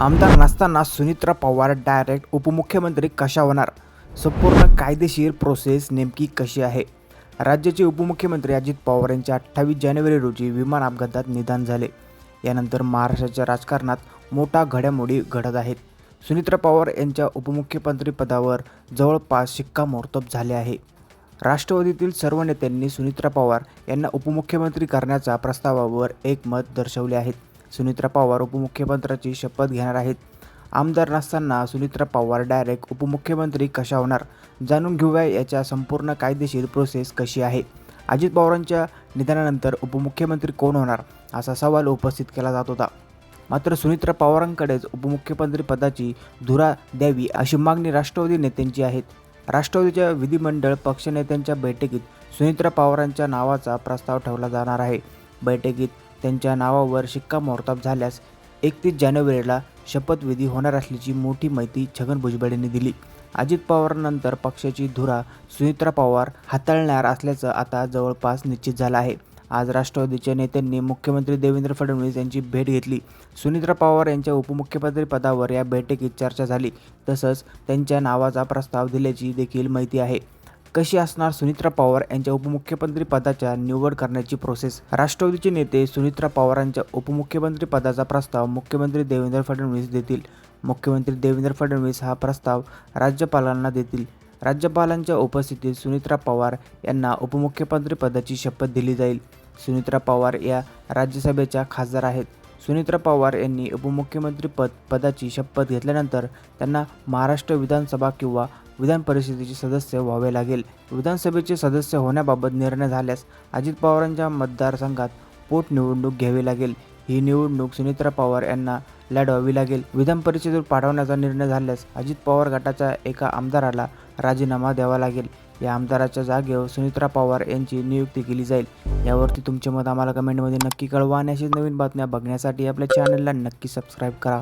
आमदार नसताना सुनित्रा पवार डायरेक्ट उपमुख्यमंत्री कशा होणार? संपूर्ण कायदेशीर प्रोसेस नेमकी कशी आहे? राज्याचे उपमुख्यमंत्री अजित पवार यांचे अठ्ठावीस जानेवारी रोजी विमान अपघातात निधन झाले. यानंतर महाराष्ट्राच्या राजकारणात मोठा घडामोडी घडत आहेत. सुनित्रा पवार यांच्या उपमुख्यमंत्रीपदावर जवळपास शिक्कामोर्तब झाले आहे. राष्ट्रवादीतील सर्व नेत्यांनी सुनित्रा पवार यांना उपमुख्यमंत्री करण्याच्या प्रस्तावावर एकमत दर्शवले आहेत. सुनित्रा पवार उपमुख्यमंत्र्याची शपथ घेणार आहेत. आमदार नसताना सुनित्रा पवार डायरेक्ट उपमुख्यमंत्री कशा होणार? जाणून घेऊया याच्या संपूर्ण कायदेशीर प्रोसेस कशी आहे. अजित पवारांच्या निधनानंतर उपमुख्यमंत्री कोण होणार? असा सवाल उपस्थित केला जात होता. मात्र सुनित्रा पवारांकडेच उपमुख्यमंत्री पदाची धुरा द्यावी अशी मागणी राष्ट्रवादी नेत्यांची आहेत राष्ट्रवादीच्या विधिमंडळ पक्षनेत्यांच्या बैठकीत सुनित्रा पवारांच्या नावाचा प्रस्ताव ठेवला जाणार आहे. बैठकीत त्यांच्या नावावर शिक्कामोर्तब झाल्यास एकतीस जानेवारीला शपथविधी होणार असल्याची मोठी माहिती छगन भुजबळ यांनी दिली. अजित पवारांनंतर पक्षाची धुरा सुनित्रा पवार हाताळणार असल्याचं आता जवळपास निश्चित झालं आहे. आज राष्ट्रवादीच्या नेत्यांनी मुख्यमंत्री देवेंद्र फडणवीस यांची भेट घेतली. सुनित्रा पवार यांच्या उपमुख्यमंत्री पदावर या बैठकीत चर्चा झाली. तसंच त्यांच्या नावाचा प्रस्ताव दिल्याची देखील माहिती आहे. कशी असणार सुनित्रा पवार यांच्या उपमुख्यमंत्री पदाच्या निवड करण्याची प्रोसेस राष्ट्रवादीचे नेते सुनित्रा पवारांच्या उपमुख्यमंत्री पदाचा प्रस्ताव मुख्यमंत्री देवेंद्र फडणवीस देतील. मुख्यमंत्री देवेंद्र फडणवीस हा प्रस्ताव राज्यपालांना देतील. राज्यपालांच्या उपस्थितीत सुनित्रा पवार यांना उपमुख्यमंत्री पदाची शपथ दिली जाईल. सुनित्रा पवार या राज्यसभेच्या खासदार आहेत. सुनित्रा पवार यांनी उपमुख्यमंत्री पद पदाची शपथ घेतल्यानंतर त्यांना महाराष्ट्र विधानसभा किंवा विधान परिषदेचे सदस्य व्हावे लागेल. विधानसभेचे सदस्य होण्याबाबत निर्णय झाल्यास अजित पवारांच्या मतदारसंघात पोटनिवडणूक घ्यावी लागेल. ही निवडणूक सुनित्रा पवार यांना लढवावी लागेल. विधान परिषदेवर पाठवण्याचा निर्णय झाल्यास अजित पवार गटाच्या एका आमदाराला राजीनामा द्यावा लागेल. या आमदाराच्या जागेवर सुनित्रा पवार यांची नियुक्ती केली जाईल. यावरती तुमचे मत आम्हाला कमेंटमध्ये नक्की कळवा आणि अशीच नवीन बातम्या बघण्यासाठी आपल्या चॅनलला नक्की सबस्क्राईब करा.